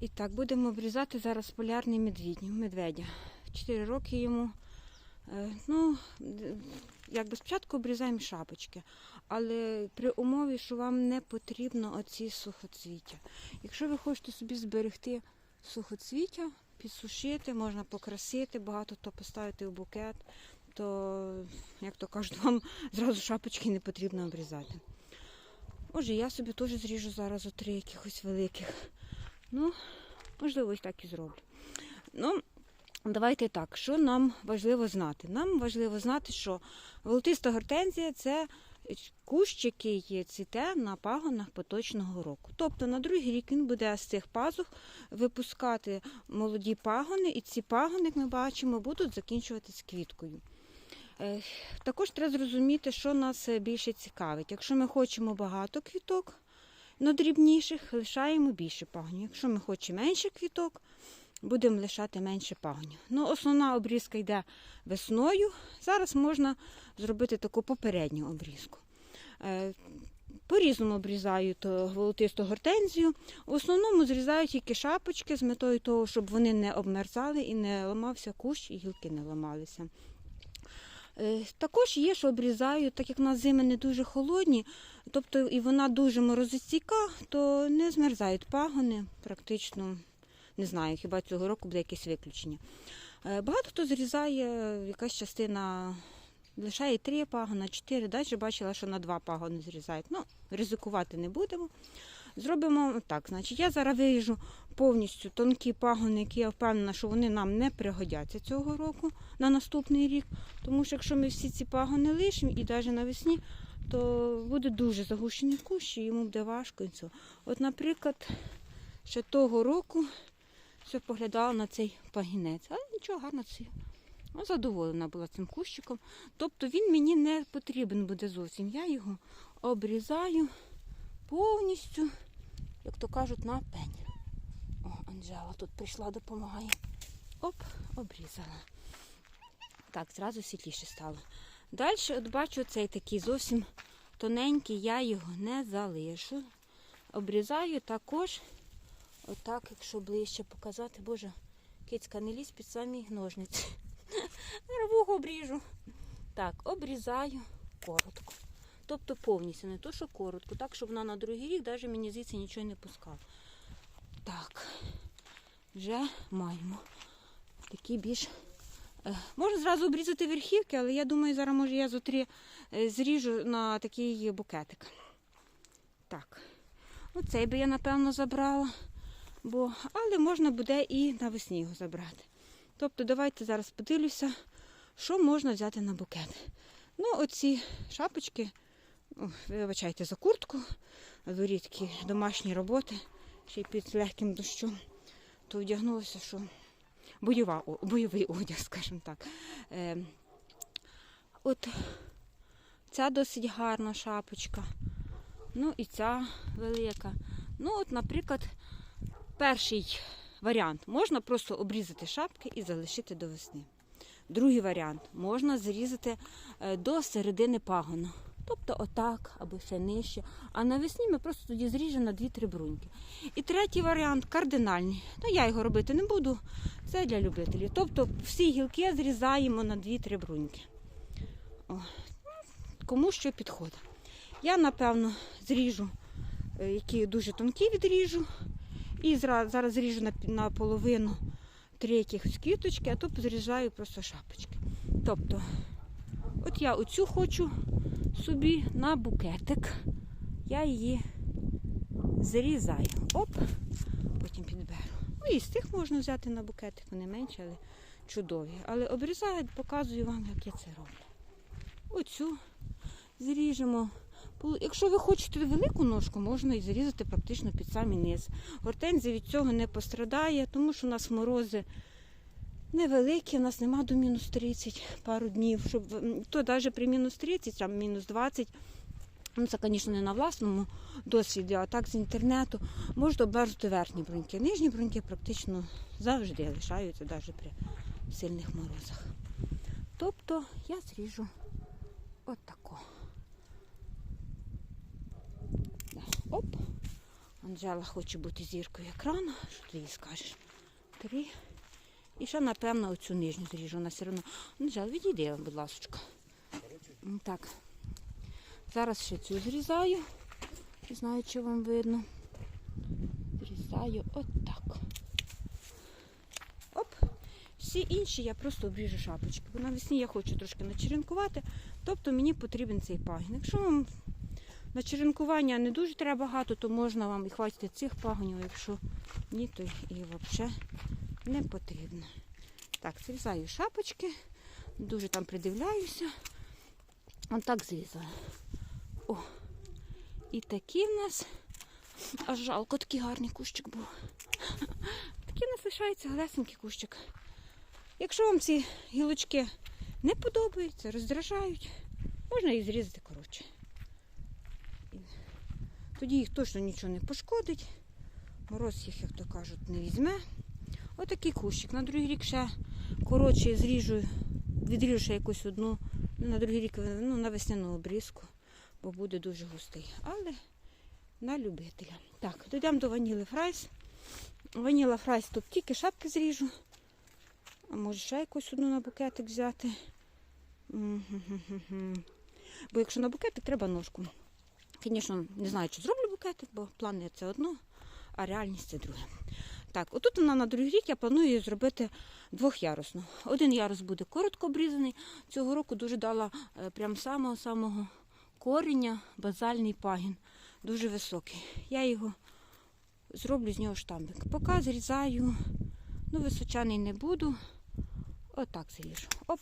І так, будемо обрізати зараз полярний медвідь, медведя. Чотири роки йому. Е, Ну, якби спочатку обрізаємо шапочки, але при умові, що вам не потрібно оці сухоцвіття. Якщо ви хочете собі зберегти сухоцвіття, підсушити, можна покрасити, багато хто поставити в букет, то, як то кажуть, вам зразу шапочки не потрібно обрізати. Отже, я собі теж зріжу зараз у три якихось великих. Ну, можливо, ось так і зроблю. Ну, давайте так, що нам важливо знати? Нам важливо знати, що волотиста гортензія це кущ, який цвіте на пагонах поточного року. Тобто на другий рік він буде з цих пазух випускати молоді пагони, і ці пагони, як ми бачимо, будуть закінчуватись квіткою. Е, Також треба зрозуміти, що нас більше цікавить. Якщо ми хочемо багато квіток, но дрібніших, лишаємо більше пагонів. Якщо ми хочемо менше квіток, будемо лишати менше пагонів. Ну, основна обрізка йде весною. Зараз можна зробити таку попередню обрізку. Е, По-різному обрізають е, волотисту гортензію. В основному зрізають тільки шапочки з метою того, щоб вони не обмерзали і не ламався кущ, і гілки не ламалися. Е, Також є, що обрізають, так як у нас зими не дуже холодні, тобто і вона дуже морозостійка, то не змерзають пагони, практично не знаю, хіба цього року буде якесь виключення. Е, Багато хто зрізає якась частина, лишає три пагона, чотири. Далі бачила, що на два пагони зрізають. Ну, ризикувати не будемо. Зробимо так. Значить, я зараз виріжу повністю тонкі пагони, які я впевнена, що вони нам не пригодяться цього року на наступний рік. Тому що якщо ми всі ці пагони лишимо і навіть навесні, то буде дуже загущений кущ і йому буде важко. От, наприклад, ще того року все поглядала на цей пагінець. Але нічого гарно це. Ну, задоволена була цим кущиком. Тобто він мені не потрібен буде зовсім. Я його обрізаю повністю, то кажуть, на пень. О, Анжела тут прийшла, допомагає. Оп, обрізала. Так, зразу світліше стало. Далі, от бачу, цей такий зовсім тоненький, я його не залишу. Обрізаю також, отак, якщо ближче показати, боже, кицька не лізь під самі ножниці. Рвух обріжу. Так, обрізаю коротко. Тобто повністю, не то, що коротко, так, щоб вона на другий рік навіть мені звідси нічого не пускала. Так, вже маємо такі більш. Е, Можна зразу обрізати верхівки, але я думаю, зараз може я зо е, зріжу на такий букетик. Так. Оцей би я, напевно, забрала, бо... але можна буде і навесні його забрати. Тобто, давайте зараз подивлюся, що можна взяти на букет. Ну, оці шапочки, вибачайте за куртку, дворі домашні роботи, ще й під легким дощом, то вдягнулося, що бойова, бойовий одяг, скажімо так. Е, от ця досить гарна шапочка. Ну і ця велика. Ну, от, наприклад, перший варіант можна просто обрізати шапки і залишити до весни. Другий варіант можна зрізати е, до середини пагона. Тобто отак або ще нижче. А навесні ми просто тоді зріжемо на 2-3 бруньки. І третій варіант кардинальний. Ну, я його робити не буду. Це для любителів. Тобто всі гілки зрізаємо на 2-3 бруньки. О, кому що підходить. Я, напевно, зріжу, е, які дуже тонкі відріжу. І зараз зріжу на, половину якихось квіточки, а то зрізаю просто шапочки. Тобто, от я оцю хочу собі на букетик. Я її зрізаю. Оп, потім підберу. Ну і з тих можна взяти на букетик, вони менші, але чудові. Але обрізаю, показую вам, як я це роблю. Оцю зріжемо. Якщо ви хочете велику ножку, можна і зрізати практично під самий низ. Гортензія від цього не пострадає, тому що у нас морози невеликі, у нас нема до мінус 30 пару днів. Щоб, то навіть при мінус 30, там мінус 20, ну це, звісно, не на власному досвіді, а так з інтернету, можна обмерзнути верхні бруньки. Нижні бруньки практично завжди лишаються, навіть при сильних морозах. Тобто я зріжу отако. Оп. Анжела хоче бути зіркою екрану. Що ти їй скажеш? Три. І ще, напевно, оцю нижню зріжу. Вона все одно. Анжела, відійди, будь ласка. Так. Зараз ще цю зрізаю. Не знаю, чи вам видно. Зрізаю отак. Оп. Всі інші я просто обріжу шапочки. Бо навесні я хочу трошки начеренкувати. Тобто мені потрібен цей пагін. Якщо вам на черенкування не дуже треба багато, то можна вам і хватити цих пагонів, якщо ні, то і взагалі не потрібно. Так, зрізаю шапочки, дуже там придивляюся. Отак зрізаю. О, і такий в нас. Аж жалко, такий гарний кущик був. Такий у нас лишається галесенький кущик. Якщо вам ці гілочки не подобаються, роздражають, можна їх зрізати коротше. Тоді їх точно нічого не пошкодить. Мороз їх, як то кажуть, не візьме. Отакий кущик. На другий рік ще коротше зріжу, відріжу ще якусь одну, ну, на другий рік ну, на весняну обрізку, бо буде дуже густий. Але на любителя. Так, дійдемо до ваніли фрайс. Ваніла фрайс тут тільки шапки зріжу. А може ще якусь одну на букетик взяти. Бо якщо на букетик, треба ножку. Звісно, не знаю, чи зроблю букетик, бо плани це одно, а реальність це друге. Так, отут вона на другий рік я планую її зробити двохярусну. Один ярус буде коротко обрізаний. Цього року дуже дала е, прям самого-самого коріння базальний пагін. Дуже високий. Я його зроблю з нього штамбик. Поки зрізаю, ну височаний не буду. Отак зріжу. Оп,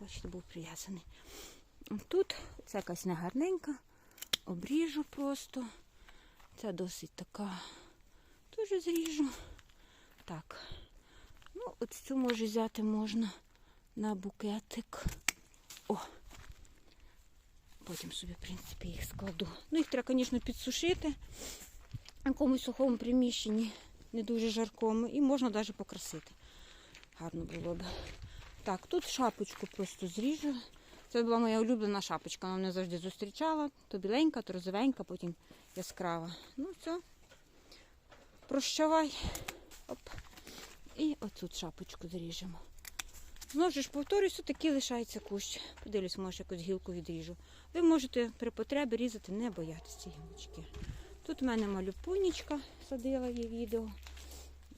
бачите, був прив'язаний. Тут це якась негарненька обріжу просто. Це досить така. Дуже зріжу. Так. Ну, от цю може взяти можна на букетик. О! Потім собі, в принципі, їх складу. Ну, їх треба, звісно, підсушити в якомусь сухому приміщенні, не дуже жаркому, і можна навіть покрасити. Гарно було б. Так, тут шапочку просто зріжу. Це була моя улюблена шапочка. Вона мене завжди зустрічала. То біленька, то розовенька, потім яскрава. Ну, все. Прощавай. Оп. Оцю шапочку зріжемо. Знову ж повторюся, такий лишається кущ. Подивлюсь, може якусь гілку відріжу. Ви можете при потребі різати, не боятися ці гілочки. Тут в мене малюпунічка, садила є відео.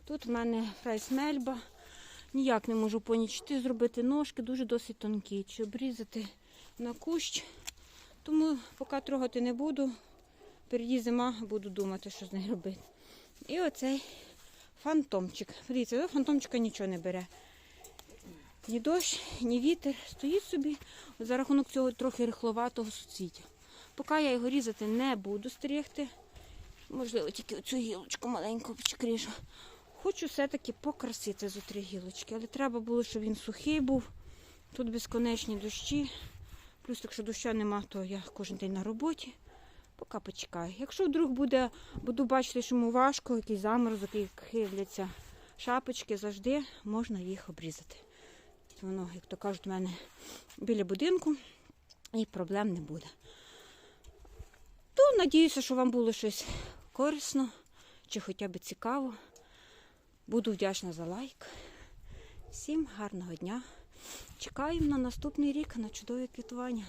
Тут в мене фрайсмельба. Ніяк не можу понічити, зробити ножки, дуже досить тонкі, чи обрізати на кущ. Тому поки трогати не буду. Впереді зима буду думати, що з нею робити. І оцей фантомчик. Дивіться, до фантомчика нічого не бере. Ні дощ, ні вітер. Стоїть собі за рахунок цього трохи рихловатого суцвіття. Поки я його різати не буду стригти. Можливо, тільки оцю гілочку маленьку почекріжу. Хочу все-таки покрасити зо три гілочки, але треба було, щоб він сухий був. Тут безконечні дощі. Плюс, якщо доща нема, то я кожен день на роботі. Поки почекаю. Якщо вдруг буде, буду бачити, що йому важко, якийсь заморозок, і хиляться шапочки, завжди можна їх обрізати. Воно, як то кажуть, у мене біля будинку і проблем не буде. То надіюся, що вам було щось корисно чи хоча б цікаво. Буду вдячна за лайк. Всім гарного дня. Чекаємо на наступний рік на чудове квітування.